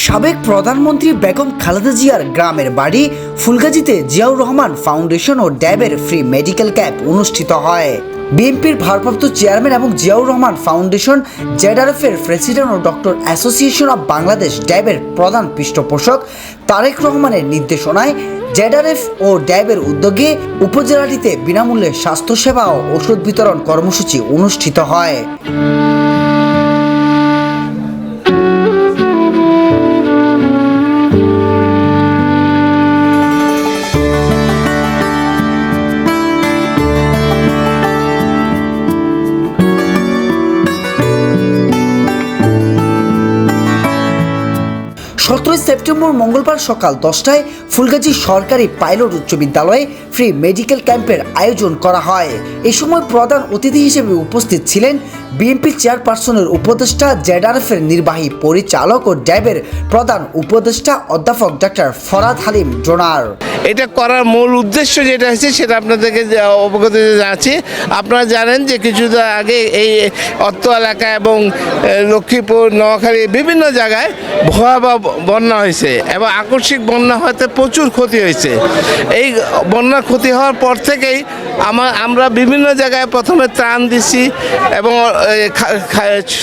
সাবেক প্রধানমন্ত্রী বেগম খালেদা জিয়ার গ্রামের বাড়ি ফুলগাজীতে জিয়াউর রহমান ফাউন্ডেশন ও ড্যাবের ফ্রি মেডিকেল ক্যাম্প অনুষ্ঠিত হয়। বিএনপির ভারপ্রাপ্ত চেয়ারম্যান এবং জিয়াউর রহমান ফাউন্ডেশন জেডারএফের প্রেসিডেন্ট ও ডক্টর অ্যাসোসিয়েশন অব বাংলাদেশ ড্যাবের প্রধান পৃষ্ঠপোষক তারেক রহমানের নির্দেশনায় জেডারএফ ও ড্যাবের উদ্যোগে উপজেলাটিতে বিনামূল্যে স্বাস্থ্যসেবা ও ওষুধ বিতরণ কর্মসূচি অনুষ্ঠিত হয়। সতেরোই সেপ্টেম্বর মঙ্গলবার সকাল দশটায় ফুলগাজী সরকারি পাইলট উচ্চ বিদ্যালয়ে ফ্রি মেডিকেল ক্যাম্পের আয়োজন করা হয়। এ সময় প্রধান অতিথি হিসেবে উপস্থিত ছিলেন বিএনপি চেয়ারপারসনের উপদেষ্টা জেডারএফের নির্বাহী পরিচালক ও ড্যাবের প্রধান উপদেষ্টা অধ্যাপক ডক্টর ফরাদ হালিম জোনার এটা করার মূল উদ্দেশ্য যেটা হচ্ছে সেটা আপনাদেরকে অবগত জানাচ্ছি। আপনারা জানেন যে কিছুদিন আগে এই অত্ত এলাকা এবং লক্ষ্মীপুর, নোয়াখালী বিভিন্ন জায়গায় ভয়াবহ বন্যা হয়েছে এবং আকস্মিক বন্যা হতে প্রচুর ক্ষতি হয়েছে। এই বন্যার ক্ষতি হওয়ার পর থেকেই আমার আমরা বিভিন্ন জায়গায় প্রথমে ত্রাণ দিছি এবং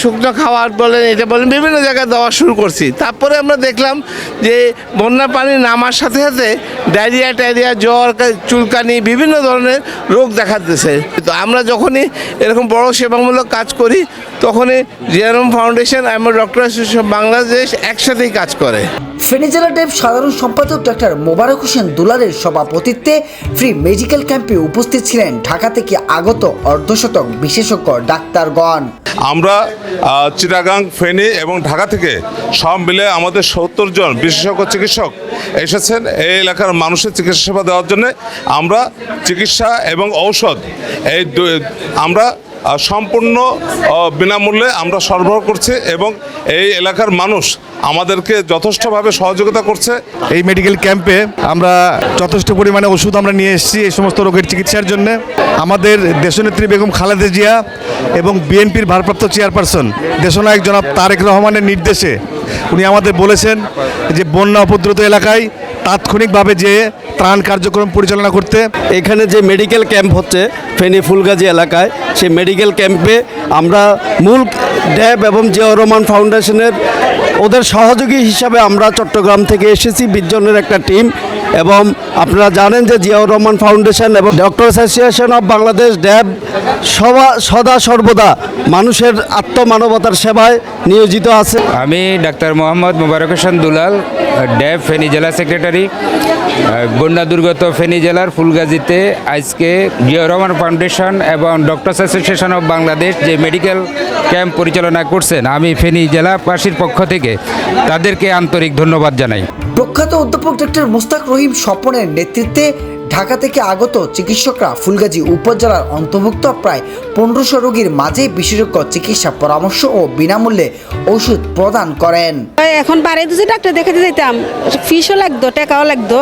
শুকনো খাওয়ার বলেন, এটা বলেন, বিভিন্ন জায়গায় দেওয়া শুরু করছি। তারপরে আমরা দেখলাম যে বন্যা পানি নামার সাথে সাথে ডায়রিয়া টাইরিয়া জ্বর চুলকানি, বিভিন্ন ধরনের রোগ দেখা দিতেছে। তো আমরা যখনই এরকম বড় সেবামূলক কাজ করি, তখনই জিয়ারম ফাউন্ডেশন এবং ডক্টর বাংলাদেশ একসাথেই কাজ করে। ফেনী ড্যাব সাধারণ সম্পাদক ডক্টর মোবারক হোসেন দুলারের সভাপতিত্বে ফ্রি মেডিকেল ক্যাম্পে উপস্থিত ছিলেন ঢাকা থেকে আগত অর্ধশতক বিশেষজ্ঞ ডাক্তারগণ। আমরা চিটাগাং, ফেনী এবং ঢাকা থেকে সব মিলে আমাদের সত্তর জন বিশেষজ্ঞ চিকিৎসক এসেছেন এই এলাকার মানুষের চিকিৎসা সেবা দেওয়ার জন্য। আমরা চিকিৎসা এবং ঔষধ এই আমরা সম্পূর্ণ বিনামূল্যে আমরা সরবরাহ করছি এবং এই এলাকার মানুষ আমাদেরকে যথেষ্টভাবে সহযোগিতা করছে। এই মেডিকেল ক্যাম্পে আমরা যথেষ্ট পরিমাণে ওষুধ আমরা নিয়ে এসেছি এই সমস্ত রোগের চিকিৎসার জন্য। আমাদের দেশনেত্রী বেগম খালেদা জিয়া এবং বিএনপির ভারপ্রাপ্ত চেয়ারপারসন দেশনায়ক জনাব তারেক রহমানের নির্দেশে উনি আমাদের বলেছেন যে বন্যা উপদ্রুত এলাকায় তাৎক্ষণিকভাবে যে ত্রাণ কার্যক্রম পরিচালনা করতে এখানে যে মেডিকেল ক্যাম্প হচ্ছে ফেনী ফুলগাজী এলাকায়, সেই মেডিকেল ক্যাম্পে আমরা মূল ড্যাব এবং জিয়াউর রহমান ফাউন্ডেশনের ওদের সহযোগী হিসাবে আমরা চট্টগ্রাম থেকে এসেছি বিশজনের একটা টিম এবং আপনারা জানেন যে জিয়াউর রহমান ফাউন্ডেশন এবং doctor association of Bangladesh DAB সবা সদা সর্বদা মানুষের আত্মমানবতার সেবায় নিয়োজিত আছে। আমি ডাক্তার মোহাম্মদ মোবারক হোসেন দুলাল ড্যাব ফেনী জেলা সেক্রেটারি। বন্যা দুর্গত ফেনী জেলার ফুলগাজীতে আজকে জিয়া রহমান ফাউন্ডেশন এবং ডক্টরস অ্যাসোসিয়েশন অফ বাংলাদেশ যে মেডিকেল ক্যাম্প পরিচালনা করছেন আমি ফেনী জেলাবাসীর পক্ষ থেকে তাদেরকে আন্তরিক ধন্যবাদ জানাই। প্রখ্যাত অধ্যাপক ডক্টর মোস্তাক রহিম স্বপনের নেতৃত্বে ঢাকা থেকে আগত চিকিৎসকরা ফুলগাজী উপজেলার অন্তর্ভুক্ত প্রায় পনেরোশো রোগীর মাঝে বিশেষজ্ঞ চিকিৎসা পরামর্শ ও বিনামূল্যে ওষুধ প্রদান করেন। এখন বাড়ি দুজি ডাক্তার দেখাতে যেতাম ফিসও লাগতো টাকাও লাগতো।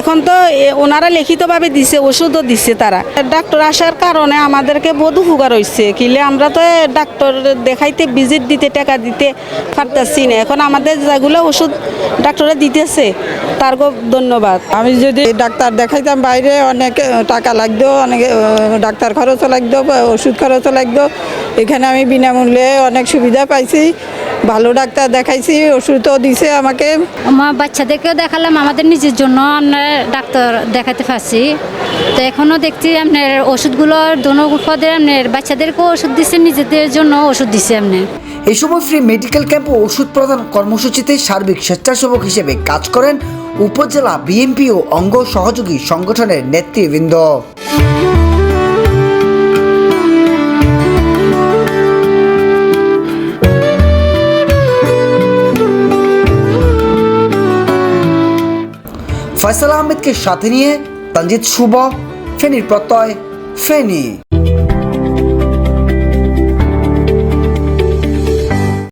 এখন তো এ, ওনারা লিখিতভাবে দিছে ওষুধও দিচ্ছে তারা। ডাক্তার আসার কারণে আমাদেরকে বহু উপকার হয়েছে কিলে আমরা তো ডাক্তার দেখাইতে ভিজিট দিতে টাকা দিতে পারতাছি না। এখন আমাদের যেগুলো ওষুধ ডাক্তারে দিতেছে তার খুব ধন্যবাদ। আমি যদি ডাক্তার দেখাইতাম বাইরে অনেক টাকা লাগতো অনেক ডাক্তার খরচও লাগতো বা ওষুধ খরচও লাগতো। এখানে আমি বিনামূল্যে অনেক সুবিধা পাইছি ভালো ডাক্তার দেখাইছি ওষুধও দিছে আমাকে। আমার বাচ্চাদেরকেও দেখালাম আমাদের নিজের জন্য আমরা ডাক্তার দেখাতে পারছি। তো এখনও দেখছি আপনার ওষুধগুলো দোনো পদে আপনার বাচ্চাদেরকেও ওষুধ দিচ্ছে নিজেদের জন্য ওষুধ দিচ্ছে আপনার এই সময় ফ্রি মেডিকেল ক্যাম্প ও ওষুধ প্রদান কর্মসূচিতে সার্বিক স্বেচ্ছাসেবক হিসেবে কাজ করেন উপজেলা বিএনপি ও অঙ্গ সহযোগী সংগঠনের নেতৃবৃন্দ। ফয়সাল আহমেদকে সাথে নিয়ে তানজিদ শুভ, ফেনীর প্রত্যয়, ফেনী।